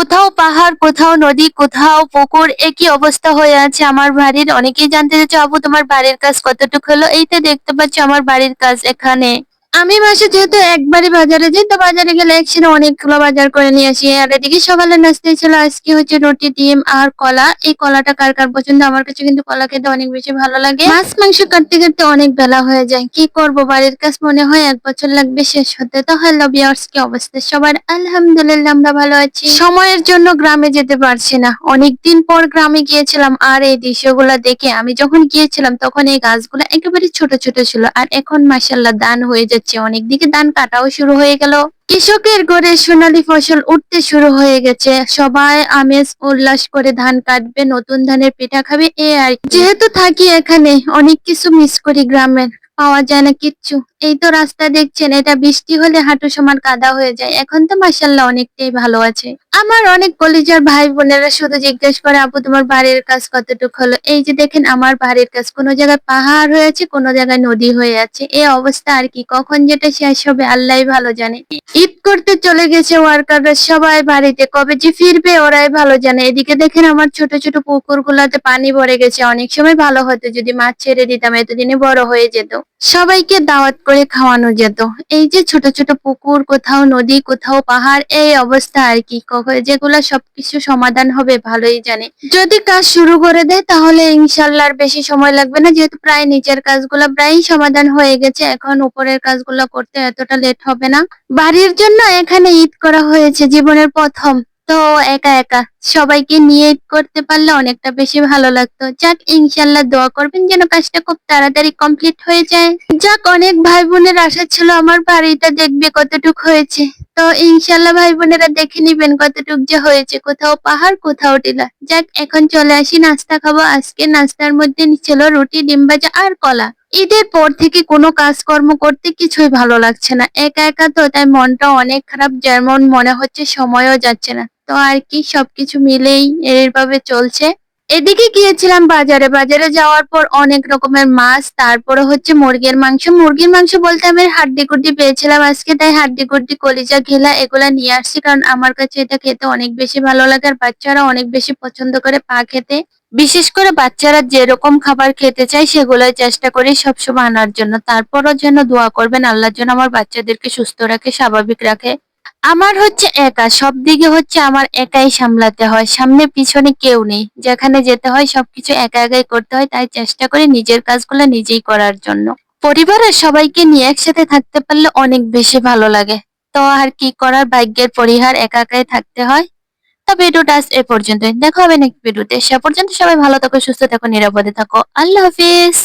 কোথাও পাহাড়, কোথাও নদী, কোথাও পুকুর, একই অবস্থা হয়ে আছে আমার বাড়ির। অনেকেই জানতে চাইছে আপু তোমার বাড়ির কাজ কতটুকু হলো? এই তো দেখতে পাচ্ছ আমার বাড়ির কাজ এখানে। আমি মাসে যেহেতু একবারই বাজারে যাই, তো বাজারে গেলে একসাথে অনেকগুলো বাজার করে নিয়ে আসি। আর এদিকে সকালে নাস্তায় ছিল, আজকে হচ্ছে রুটি, ডিম আর কলা। এই কলাটা কার কার পছন্দ? আমার কাছে কিন্তু কলা খেতে অনেক বেশি ভালো লাগে। মাছ, মাংস কাটতে কাটতে অনেক বেলা হয়ে যায়। কি করব? বাড়ির কাজ মনে হয় এক বছর লাগবে শেষ হতে। তো হ্যালো বিয়ার্স কি অবস্থা সবার? আলহামদুলিল্লাহ, আমরা ভালো আছি। সময়ের জন্য গ্রামে যেতে পারছি না। অনেকদিন পর গ্রামে গিয়েছিলাম, আর এই দৃশ্যগুলো দেখে আমি যখন গিয়েছিলাম, তখন এই গাছগুলো একেবারে ছোট ছোট ছিল। আর এখন মাসাল্লাহ দান হয়ে যাচ্ছে। অনেক দিকে ধান কাটাও শুরু হয়ে গেল। কৃষকের ঘরে সোনালী ফসল উঠতে শুরু হয়ে গেছে। সবাই আমেজ, উল্লাস করে ধান কাটবে, নতুন ধানের পিঠা খাবে, এ আর। যেহেতু থাকি এখানে, অনেক কিছু মিস করি গ্রামের পাওয়া যায় না কিচ্ছু। এই তো রাস্তা দেখছেন, এটা বৃষ্টি হলে হাঁটু সমান কাদা হয়ে যায়। এখন তো মাসাল্লাহ অনেকটাই ভালো আছে। আমার অনেক কলেজের ভাই বোনেরা শুধু জিজ্ঞেস করে, আপু, তোমার বাড়ির কাজ কতটুকু হলো? এই যে দেখেন, আমার বাড়ির কাজ কোনো জায়গায় পাহাড় হয়েছে কোনো জায়গায় নদী হয়ে আছে। এই অবস্থা আর কি, কখন যেটা শেষ হবে আল্লাহ ভালো জানে। ঈদ করতে চলে গেছে ওয়ার্কাররা সবাই বাড়িতে। কবে যে ফিরবে ওরাই ভালো জানে। এদিকে দেখেন আমার ছোট ছোট পুকুর গুলাতে পানি ভরে গেছে। অনেক সময় ভালো হতো যদি মাছ ছেড়ে দিতাম, এতদিনে বড় হয়ে যেত। সবাইকে দাওয়াত করে খাওয়ানো যেত। এই যে ছোট ছোট পুকুর, কোথাও নদী, কোথাও পাহাড়, এই অবস্থা আর কি। যেগুলা সবকিছু সমাধান হবে, ভালোই জানে। যদি কাজ শুরু করে দেয়, তাহলে ইনশাল্লাহ বেশি সময় লাগবে না। যেহেতু প্রায় নিচের কাজগুলো প্রায় সমাধান হয়ে গেছে, এখন উপরের কাজগুলো করতে এতটা লেট হবে না। বাড়ির জন্য এখানে ঈদ করা হয়েছে, জীবনের প্রথম। তো একা একা সবাইকে নিয়ে করতে পারলে অনেকটা বেশি ভালো লাগতো। যাক ইনশাল্লাহ দোয়া করবেন যেন কাজটা খুব তাড়াতাড়ি কমপ্লিট হয়ে যায়। যাক, অনেক ভাই বোনের আশা ছিল আমার বাড়িটা দেখবে কতটুক হয়েছে। তো ইনশাল্লাহ ভাই বোনেরা দেখে নিবেন কতটুক যে হয়েছে। কোথাও পাহাড়, কোথাও টিলা। যাক, এখন চলে আসি নাস্তা খাব। আজকে নাস্তার মধ্যে ছিল রুটি, ডিম ভাজা আর কলা। ঈদের পর থেকে কোনো কাজকর্ম করতে কিছুই ভালো লাগছে না। একা একা তো, তাই মনটা অনেক খারাপ, যেমন মনে হচ্ছে সময়ও যাচ্ছে না। তো আর কি সবকিছু মিলেই এইভাবে চলছে। এদিকে গিয়েছিলাম বাজারে। বাজারে যাওয়ার পর অনেক রকমের মাছ, তারপরে হচ্ছে মুরগির মাংস। মুরগির মাংস বলতে আমি হাড্ডি কুড্ডি পেয়েছিলাম আজকে, তাই হাড্ডি কুড্ডি কলিজা ঘেলা এগুলা নিয়ে আসছি, কারণ আমার কাছে এটা খেতে অনেক বেশি ভালো লাগে আর বাচ্চারা অনেক বেশি পছন্দ করে পা খেতে। বিশেষ করে বাচ্চারা যেরকম খাবার খেতে চায় সেগুলোই চেষ্টা করি সবসময় আনার জন্য। তারপরও যেন দোয়া করবেন আল্লাহর জন্য আমার বাচ্চাদেরকে সুস্থ রাখে, স্বাভাবিক রাখে। আমার হচ্ছে একা, সব দিকে হচ্ছে আমার একাই সামলাতে হয়। সামনে পিছনে কেউ নেই। যেখানে যেতে হয়, সবকিছু একা একাই করতে হয়। তাই চেষ্টা করি নিজের কাজগুলো নিজেই করার জন্য। পরিবারের সবাইকে নিয়ে একসাথে থাকতে পারলে অনেক বেশি ভালো লাগে। তো আর কি করার? ভাগ্যের পরিহার একা একাই থাকতে হয়। তো ভিডিওটা আজ এ পর্যন্তই। দেখা হবে নেক্সট ভিডিওতে সে পর্যন্ত সবাই ভালো থাকো, সুস্থ থাকো, নিরাপদে থাকো। আল্লাহ হাফিজ।